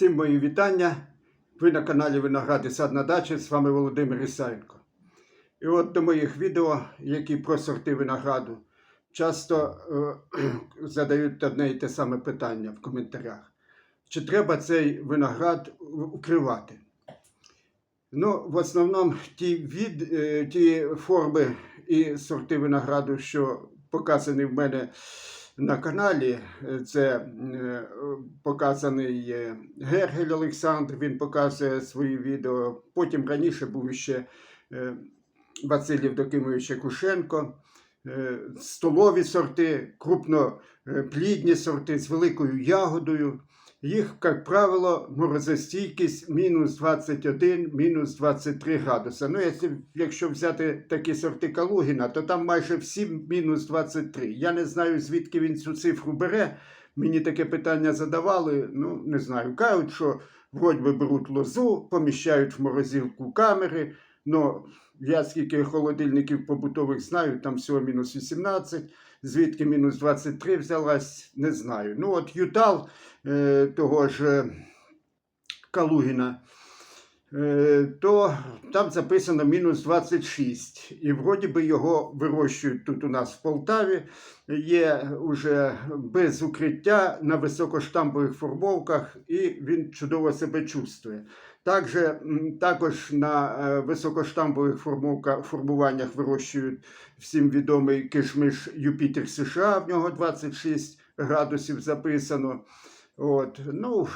Всім мої вітання. Ви на каналі Виноград і сад на дачі. З вами Володимир Ісаєнко. І от до моїх відео, які про сорти винограду, часто е, задають одне і те саме питання в коментарях. Чи треба цей виноград укривати? Ну, в основному ті, від, е, ті форми і сорти винограду, що показані в мене на каналі. Е, Це е, показаний е, Гергель Олександр, він показує свої відео. Потім раніше був ще Василів Докимович Кушенко. Столові сорти, крупноплідні сорти з великою ягодою. Їх, як правило, морозостійкість мінус 21, мінус 23 градуса. Ну, якщо, взяти такі сорти Калугіна, то там майже всі мінус 23. Я не знаю, звідки він цю цифру бере. Мені таке питання задавали. Ну, не знаю. Кажуть, що вроді беруть лозу, поміщають в морозилку камери. Ну, я скільки холодильників побутових знаю, там всього мінус 18. Звідки мінус 23 взялась, не знаю. Ну, от Ютал е, того ж е, Калугіна, е, то там записано мінус 26. І вроді би його вирощують тут у нас в Полтаві. Є уже без укриття на високоштампових формовках, і він чудово себе чувствує. Також, також на е, високоштампових формуваннях вирощують всім відомий кишмиш Юпітер США, в нього 26 градусів записано. От. Ну,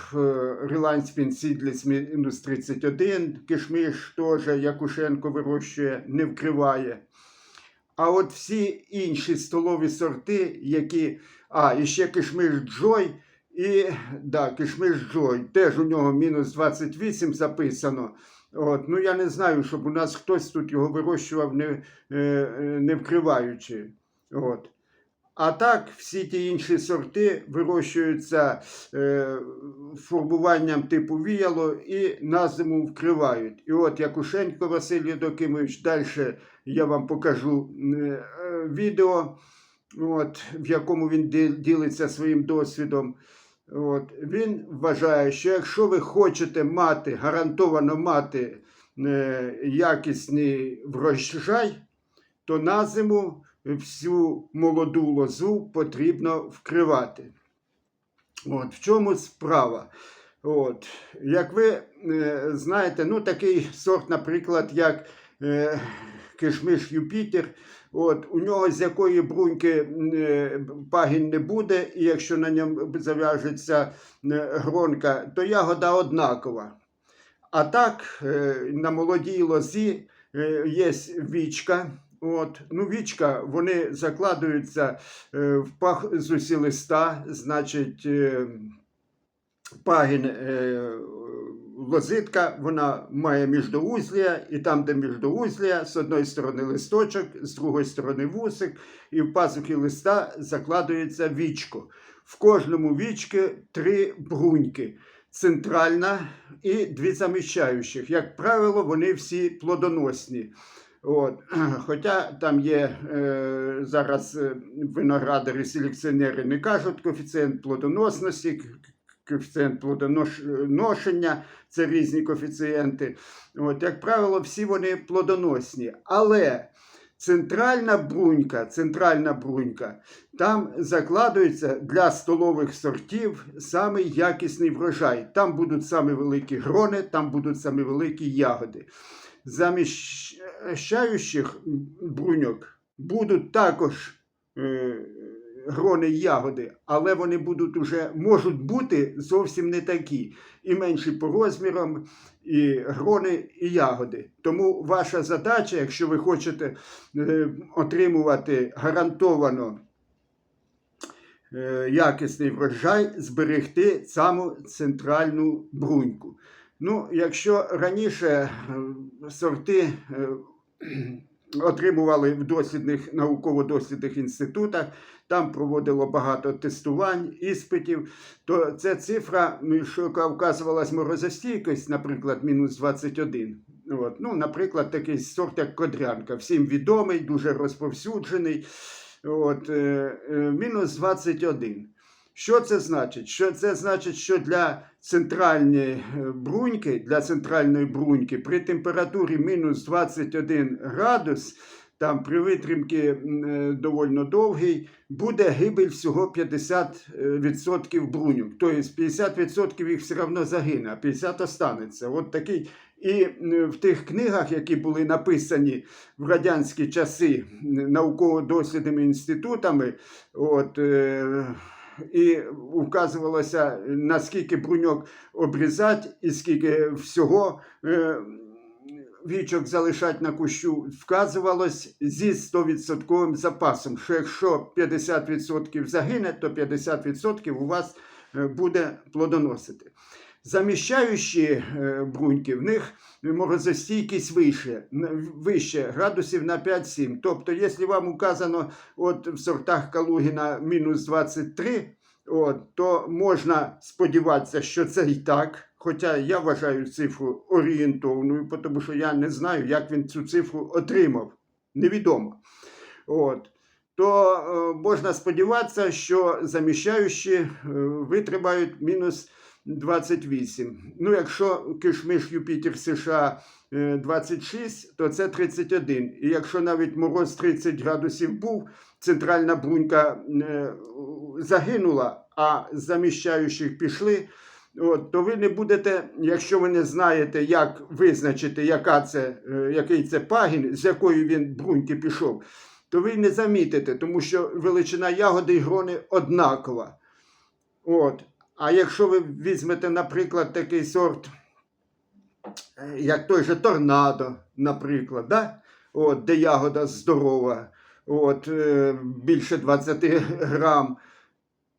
Релайн Спінсідліс мінус 31, кишмиш теж Якушенко вирощує, не вкриває. А от всі інші столові сорти, які. А, і ще кишмиш Джой. І да, кишмиш Джой. Теж у нього мінус 28 записано. От, ну я не знаю, щоб у нас хтось тут його вирощував, не, е, не вкриваючи. От. А так, всі ті інші сорти вирощуються е, формуванням типу віяло і на зиму вкривають. І от Якушенко Василь Єдокимович, далі я вам покажу е, відео, от, в якому він ділиться своїм досвідом. От, він вважає, що якщо ви хочете мати, гарантовано мати е, якісний врожай, то на зиму всю молоду лозу потрібно вкривати. От, в чому справа? От, як ви е, знаєте, ну такий сорт, наприклад, як е, кишмиш Юпітер, от, у нього з якої бруньки е, пагін не буде, і якщо на ньому зав'яжеться е, гронка, то ягода однакова. А так, е, на молодій лозі є вічка. От, ну, вічка, вони закладуються в пахзусі листа, значить, пагін е, лозитка, вона має міждоузлія, і там, де міждоузлія, з одної сторони листочок, з другої сторони вусик, і в пазухи листа закладується вічко. В кожному вічки три бруньки. Центральна і дві заміщаючих. Як правило, вони всі плодоносні. От. Хоча там є е, зараз е, виноградари, селекціонери не кажуть коефіцієнт плодоносності, коефіцієнт плодоношення, це різні коефіцієнти. От, як правило, всі вони плодоносні. Але центральна брунька, центральна брунька, там закладується для столових сортів самий якісний врожай. Там будуть самі великі грони, там будуть самі великі ягоди заміщаючих бруньок будуть також е, грони ягоди, але вони будуть уже, можуть бути зовсім не такі. І менші по розмірам, і грони, і ягоди. Тому ваша задача, якщо ви хочете е, отримувати гарантовано е, якісний врожай, зберегти саму центральну бруньку. Ну, якщо раніше е, сорти отримували в дослідних науково-дослідних інститутах, там проводило багато тестувань, іспитів, то ця цифра, ну, що вказувалась морозостійкість, наприклад, мінус 21. От. Ну, наприклад, такий сорт, як кодрянка, всім відомий, дуже розповсюджений. От, е, е, мінус 21. Що це значить? Що це значить, що для центральної е, бруньки, для центральної бруньки при температурі мінус 21 градус, там при витримці е, довгий, буде гибель всього 50% бруньок. Тобто 50% їх все одно загине, а 50 останеться. От такий. І в тих книгах, які були написані в радянські часи науково-дослідними інститутами, от, е, і вказувалося, наскільки бруньок обрізати і скільки всього е, вічок залишати на кущу, вказувалось зі 100% запасом, що якщо 50% загине, то 50% у вас е, буде плодоносити. Заміщаючі е, бруньки, в них морозостійкість вище, вище градусів на 5-7. Тобто, якщо вам указано от в сортах Калугіна мінус 23, от, то можна сподіватися, що це і так. Хоча я вважаю цифру орієнтовною, тому що я не знаю, як він цю цифру отримав. Невідомо. От. То е, можна сподіватися, що заміщаючі е, витримають мінус 28. Ну, якщо кишмиш Юпітер США е, 26, то це 31. І якщо навіть мороз 30 градусів був, центральна брунька е, загинула, а заміщаючих пішли. От, то ви не будете, якщо ви не знаєте, як визначити, яка це, е, який це пагін, з якої він бруньки пішов, то ви не замітите, тому що величина ягоди і грони однакова. От. А якщо ви візьмете, наприклад, такий сорт, е, як той же торнадо, наприклад, да? от, де ягода здорова, от, е, більше 20 грам,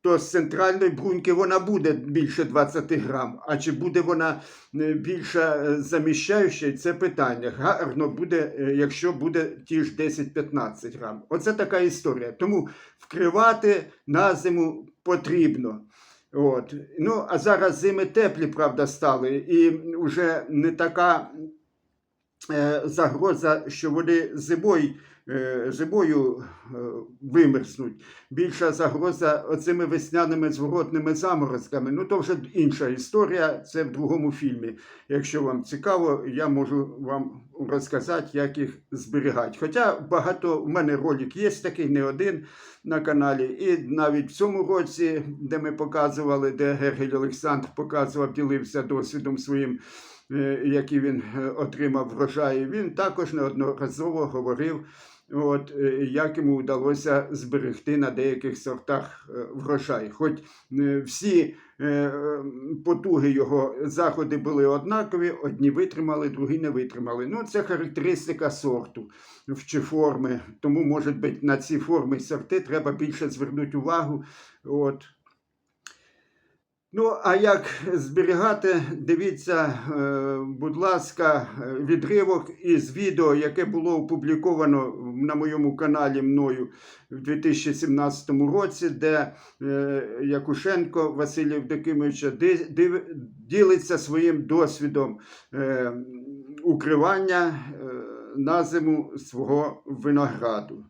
то з центральної бруньки вона буде більше 20 грам. А чи буде вона е, більша е, заміщаюча, це питання. Гарно буде, якщо буде ті ж 10-15 грам. Оце така історія. Тому вкривати на зиму потрібно. От. Ну, а зараз зими теплі, правда, стали, і вже не така е, загроза, що вони зимою, зимою е, вимерзнуть. Більша загроза оцими весняними зворотними заморозками. Ну, то вже інша історія, це в другому фільмі. Якщо вам цікаво, я можу вам розказати, як їх зберігати. Хоча багато у мене ролик є такий, не один на каналі. І навіть в цьому році, де ми показували, де Гергель Олександр показував, ділився досвідом своїм, е, який він е, отримав врожаї, він також неодноразово говорив. От, е, як йому вдалося зберегти на деяких сортах е, врожай. Хоч е, всі потуги його заходи були однакові, одні витримали, другі не витримали. Ну, це характеристика сорту чи форми. Тому, може бути, на ці форми сорти треба більше звернути увагу. От. Ну, а як зберігати, дивіться, е, будь ласка, відривок із відео, яке було опубліковано на моєму каналі мною в 2017 році, де е, Якушенко Василь Євдокимович ділиться своїм досвідом е, укривання на зиму свого винограду.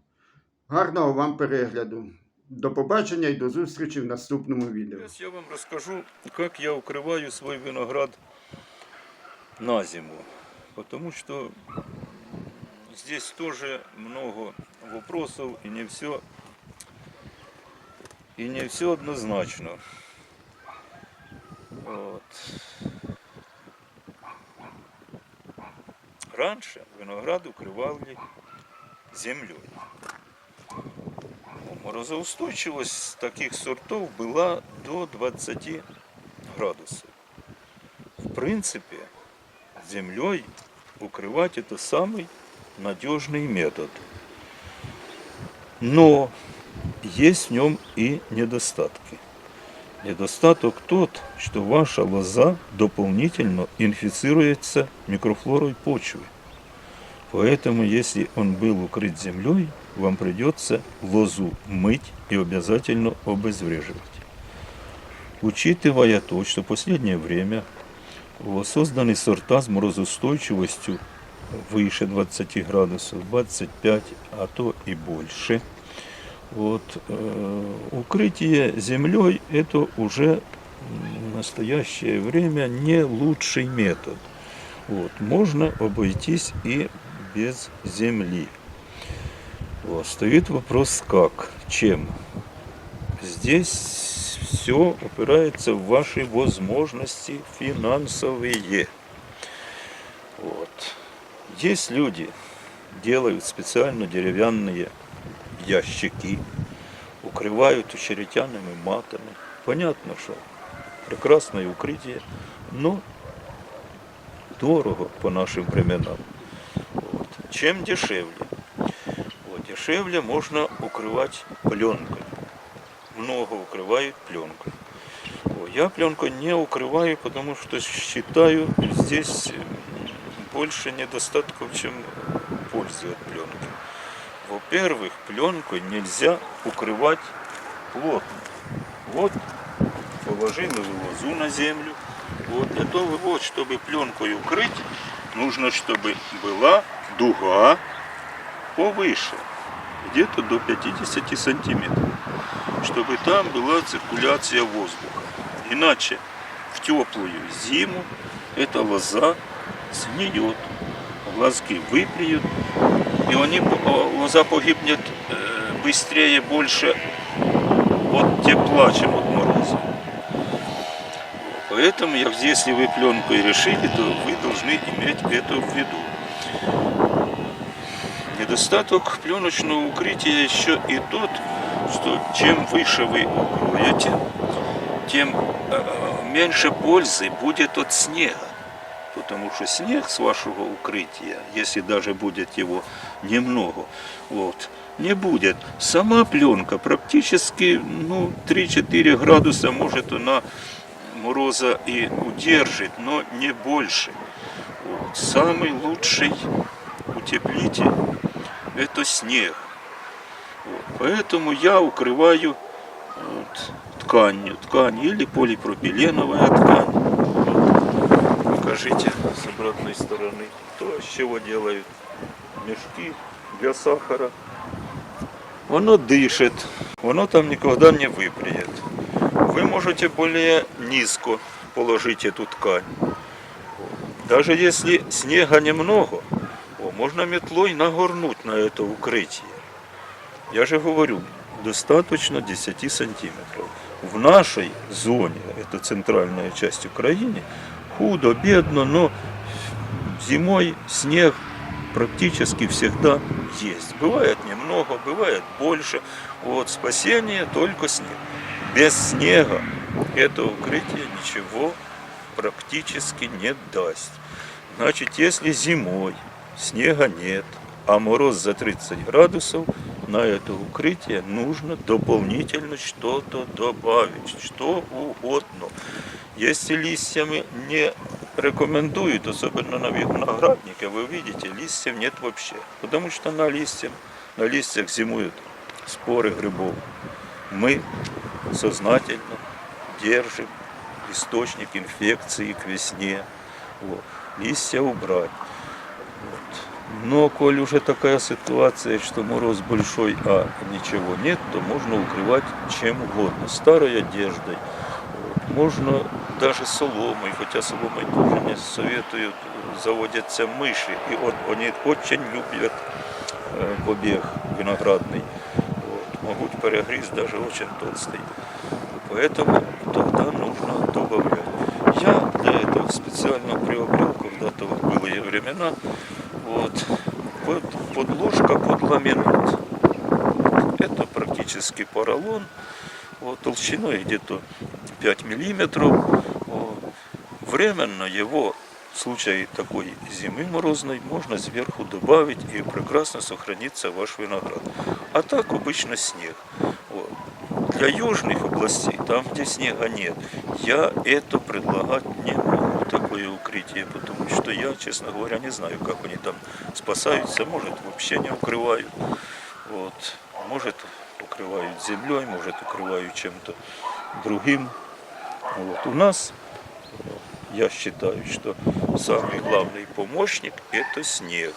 Гарного вам перегляду. До побачення і до зустрічі в наступному відео. Сейчас я вам расскажу, как я укрываю свой виноград на зиму. Потому что здесь тоже много вопросов и не все и не все однозначно. Вот. Раньше виноград укрывали землей. Морозоустойчивость таких сортов была до 20 градусов. В принципе, землей укрывать это самый надежный метод. Но есть в нем и недостатки. Недостаток тот, что ваша лоза дополнительно инфицируется микрофлорой почвы. Поэтому, если он был укрыт землей, вам придется лозу мыть и обязательно обезвреживать. Учитывая то, что в последнее время созданы сорта с морозоустойчивостью выше 20 градусов, 25, а то и больше, Вот, э, укрытие землей это уже в настоящее время не лучший метод. Вот, можно обойтись и без земли. Вот, стоит вопрос как, чем. Здесь все упирается в ваши возможности финансовые. Вот. Есть люди, делают специально деревянные ящики, укрывают очеретяными матами. Понятно, что прекрасное укрытие, но дорого по нашим временам. Вот. Чем дешевле? Дешевле можно укрывать пленкой. Много укрывают пленкой. Я пленку не укрываю, потому что считаю здесь больше недостатков, чем пользы от пленки. Во-первых, пленку нельзя укрывать плотно. Вот положили лозу на землю. Вот для того, вот, чтобы пленкой укрыть, нужно, чтобы была дуга повыше, где-то до 50 сантиметров, чтобы там была циркуляция воздуха. Иначе в теплую зиму эта лоза сгниет, глазки выплюют, и они, лоза погибнет э, быстрее, больше от тепла, чем от мороза. Поэтому, если вы пленкой решили, то вы должны иметь это в виду. Недостаток пленочного укрытия еще и тот, что чем выше вы укроете, тем э, меньше пользы будет от снега. Потому что снег с вашего укрытия, если даже будет его немного, вот, не будет. Сама пленка практически ну, 3-4 градуса может она мороза и удержит, но не больше. Вот. Самый лучший утеплитель это снег. Вот. Поэтому я укрываю вот, тканью, ткань или полипропиленовая ткань. Вот. Покажите с обратной стороны, то, из чего делают мешки для сахара. Оно дышит, оно там никогда не выпреет. Вы можете более низко положить эту ткань. Даже если снега немного, можно метлой нагорнуть на это укрытие. Я же говорю, достаточно 10 сантиметров. В нашей зоне, это центральная часть Украины, худо, бедно, но зимой снег практически всегда есть. Бывает немного, бывает больше. Вот спасение только снег. Без снега это укрытие ничего практически не даст. Значит, если зимой снега нет, а мороз за 30 градусов, на это укрытие нужно дополнительно что-то добавить, что угодно. Если листьями не рекомендуют, особенно на винограднике, вы видите, листьев нет вообще. Потому что на, листьях, на листьях зимуют споры грибов. Мы сознательно держим источник инфекции к весне. Вот. Листья убрать. Вот. Но коль уже такая ситуация, что мороз большой, а ничего нет, то можно укрывать чем угодно. Старой одеждой. Вот. Можно даже соломой, хотя соломой тоже не советуют, заводятся мыши. И вот они очень любят э, побег виноградный. Вот. Могут перегрызть даже очень толстый. Поэтому тогда нужно добавлять. Я для этого специально приобрел когда-то в былые времена вот, под, подложка под ламинат. Это практически поролон, вот, толщиной где-то 5 миллиметров. Временно его в случае такой зимы морозной можно сверху добавить и прекрасно сохранится ваш виноград. А так обычно снег. Вот. Для южных областей, там где снега нет, я это предлагать не могу, такое укрытие, потому что я, честно говоря, не знаю, как они там спасаются, может вообще не укрывают, вот. может укрывают землей, может укрывают чем-то другим. Вот. У нас, я считаю, что самый главный помощник это снег.